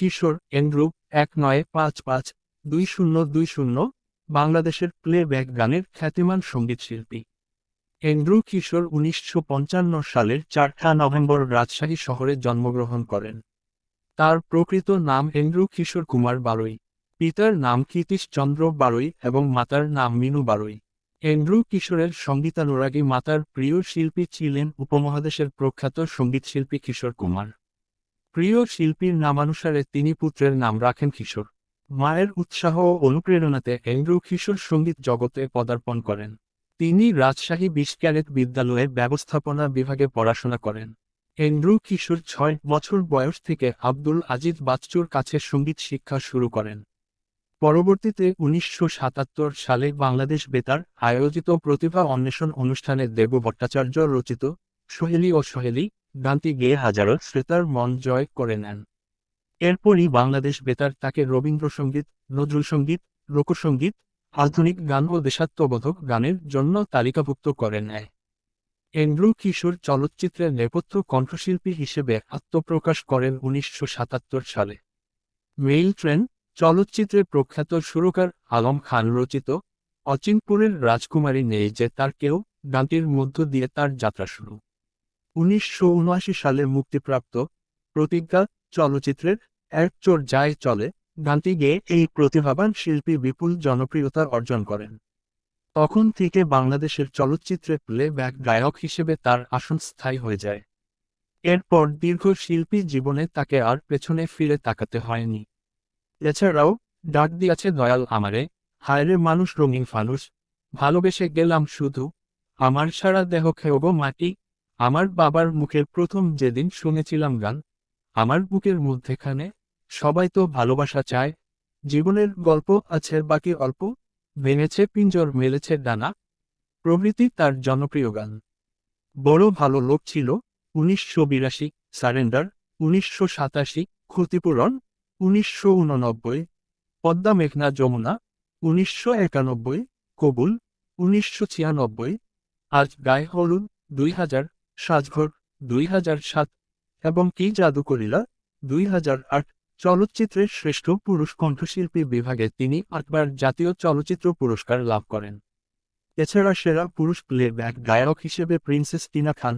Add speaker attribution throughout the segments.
Speaker 1: কিশোর Andrew এক নয় পাঁচ পাঁচ দুই শূন্য দুই শূন্য, বাংলাদেশের প্লেব্যাক গানের খ্যাতিমান সঙ্গীতশিল্পী এন্ড্রু কিশোর উনিশশো পঞ্চান্ন সালের চারটা নভেম্বর রাজশাহী শহরে জন্মগ্রহণ করেন। তার প্রকৃত নাম এন্ড্রু কিশোর কুমার বারৈ পিতার নাম কীতিশ চন্দ্র বারৈ এবং মাতার নাম মিনু বারৈ এন্ড্রু কিশোরের সঙ্গীতানুরাগী মাতার প্রিয় শিল্পী ছিলেন উপমহাদেশের প্রখ্যাত সঙ্গীতশিল্পী কিশোর কুমার। প্রিয় শিল্পীর নামানুসারে তিনি পুত্রের নাম রাখেন কিশোর। মায়ের উৎসাহ ও অনুপ্রেরণাতে এন্ড্রু কিশোর সংগীত জগতে পদার্পণ করেন। তিনি রাজশাহী বিশ ক্যারেট বিদ্যালয়ে ব্যবস্থাপনা বিভাগে পড়াশোনা করেন। এন্ড্রু কিশোর ছয় বছর বয়স থেকে আব্দুল আজিজ বাচ্চুর কাছে সংগীত শিক্ষা শুরু করেন। পরবর্তীতে উনিশশো সাতাত্তর সালে বাংলাদেশ বেতার আয়োজিত প্রতিভা অন্বেষণ অনুষ্ঠানে দেব ভট্টাচার্য রচিত সোহেলি ও সোহেলি গানটি গেয়ে হাজারো শ্রোতার মন জয় করে নেন। এরপরই বাংলাদেশ বেতার তাকে রবীন্দ্রসঙ্গীত, নজরুল সংগীত, লোকসঙ্গীত, আধুনিক গান ও দেশাত্মবোধক গানের জন্য তালিকাভুক্ত করে নেয়। এন্ড্রু কিশোর চলচ্চিত্রের নেপথ্য কণ্ঠশিল্পী হিসেবে আত্মপ্রকাশ করেন উনিশশো সাতাত্তর সালে। মেইল ট্রেন চলচ্চিত্রের প্রখ্যাত সুরকার আলম খান রচিত অচিনপুরের রাজকুমারী নেই যে তার কেউ গানটির মধ্য দিয়ে তার যাত্রা শুরু। উনিশশো উনআশি সালে মুক্তিপ্রাপ্ত প্রতিজ্ঞা চলচ্চিত্রের এক চোর যায় চলে, গানটি গেয়ে এই প্রতিভাবান শিল্পী বিপুল জনপ্রিয়তা অর্জন করেন। তখন থেকে বাংলাদেশের চলচ্চিত্রে প্লে ব্যাক গায়ক হিসেবে তার আসন স্থায়ী হয়ে যায়। এরপর দীর্ঘ শিল্পী জীবনে তাকে আর পেছনে ফিরে তাকাতে হয়নি। এছাড়াও ডাক দিয়াছে দয়াল আমারে, হায়রে মানুষ রঙিন ফানুষ, ভালোবেসে গেলাম শুধু, আমার সারা দেহ খেয়েব মাটি আমার বাবার মুখের প্রথম যেদিন শুনেছিলাম গান, আমার বুকের মধ্যেখানে সবাই তো ভালোবাসা চায়, জীবনের গল্প আছে বাকি অল্প ভেঙেছে পিঞ্জর, মেলেছে ডানা, প্রভৃতি তার জনপ্রিয় গান। বড় ভালো লোক ছিল, উনিশশো বিরাশি, সারেন্ডার, উনিশশো সাতাশি, ক্ষতিপূরণ, উনিশশো উননব্বই, পদ্মা মেঘনা যমুনা, উনিশশো একানব্বই, কবুল, উনিশশো ছিয়ানব্বই, আজ গায়ে হলুদ, দুই হাজার সাজঘর দুই হাজার সাত এবং কি জাদু করিলা? দুই হাজার আট চলচ্চিত্রের শ্রেষ্ঠ পুরুষ কণ্ঠশিল্পী বিভাগে তিনি আটবার জাতীয় চলচ্চিত্র পুরস্কার লাভ করেন। এছাড়া সেরা পুরুষ প্লেব্যাক গায়ক হিসেবে প্রিন্সেস টিনা খান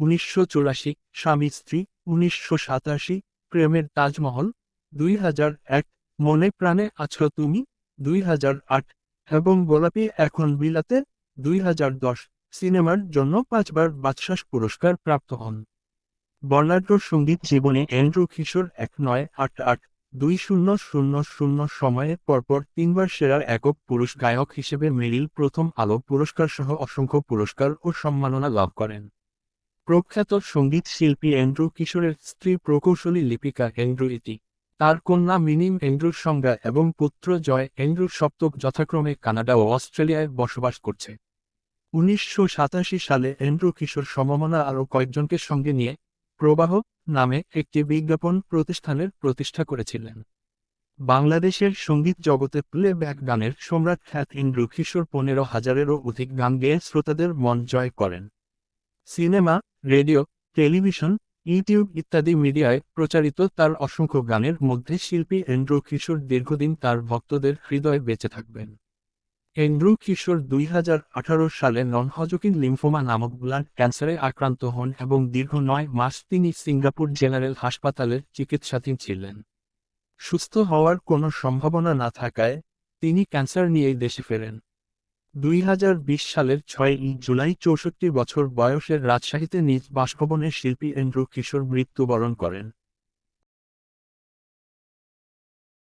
Speaker 1: উনিশশো চুরাশি, স্বামী স্ত্রী, উনিশশো সাতাশি, প্রেমের তাজমহল, দুই হাজার এক, মনে প্রাণে আছো তুমি, দুই হাজার আট এবং গোলাপি এখন বিলাতে, দুই হাজার দশ। সিনেমার জন্য পাঁচবার বাদশাস পুরস্কার প্রাপ্ত হন। বর্ণাঢ্য সংগীত জীবনে এন্ড্রু কিশোর এক নয় আট আট দুই শূন্য শূন্য শূন্য সময়ে পরপর তিনবার সেরা একক পুরুষ গায়ক হিসেবে মেরিল প্রথম আলো পুরস্কার সহ অসংখ্য পুরস্কার ও সম্মাননা লাভ করেন। প্রখ্যাত সংগীত শিল্পী এন্ড্রু কিশোরের স্ত্রী প্রকৌশলী লিপিকা এন্ড্রু ইতি। তার কন্যা মিনিম এন্ড্রুর সংজ্ঞা এবং পুত্র জয় এন্ড্রুর সপ্তক যথাক্রমে কানাডা ও অস্ট্রেলিয়ায় বসবাস করছে। উনিশশো সাতাশি সালে এন্ড্রু কিশোর সমমনা আরও কয়েকজনকে সঙ্গে নিয়ে প্রবাহ নামে একটি বিজ্ঞাপন প্রতিষ্ঠানের প্রতিষ্ঠা করেছিলেন। বাংলাদেশের সংগীত জগতে প্লেব্যাক গানের সম্রাট খ্যাত এন্ড্রু কিশোর পনেরো হাজারেরও অধিক গান গেয়ে শ্রোতাদের মন জয় করেন। সিনেমা, রেডিও, টেলিভিশন, ইউটিউব ইত্যাদি মিডিয়ায় প্রচারিত তার অসংখ্য গানের মধ্যে শিল্পী এন্ড্রু কিশোর দীর্ঘদিন তার ভক্তদের হৃদয়ে বেঁচে থাকবেন। এন্ড্রু কিশোর দুই হাজার আঠারো সালে নন হজকিন লিম্ফোমা নামক ব্লাড ক্যান্সারে আক্রান্ত হন এবং দীর্ঘ নয় মাস তিনি সিঙ্গাপুর জেনারেল হাসপাতালের চিকিৎসাধীন ছিলেন। সুস্থ হওয়ার কোনো সম্ভাবনা না থাকায় তিনি ক্যান্সার নিয়েই দেশে ফেরেন। দুই হাজার বিশ সালের ছয় জুলাই চৌষট্টি বছর বয়সের রাজশাহীতে নিজ বাসভবনে শিল্পী এন্ড্রু কিশোর মৃত্যুবরণ করেন।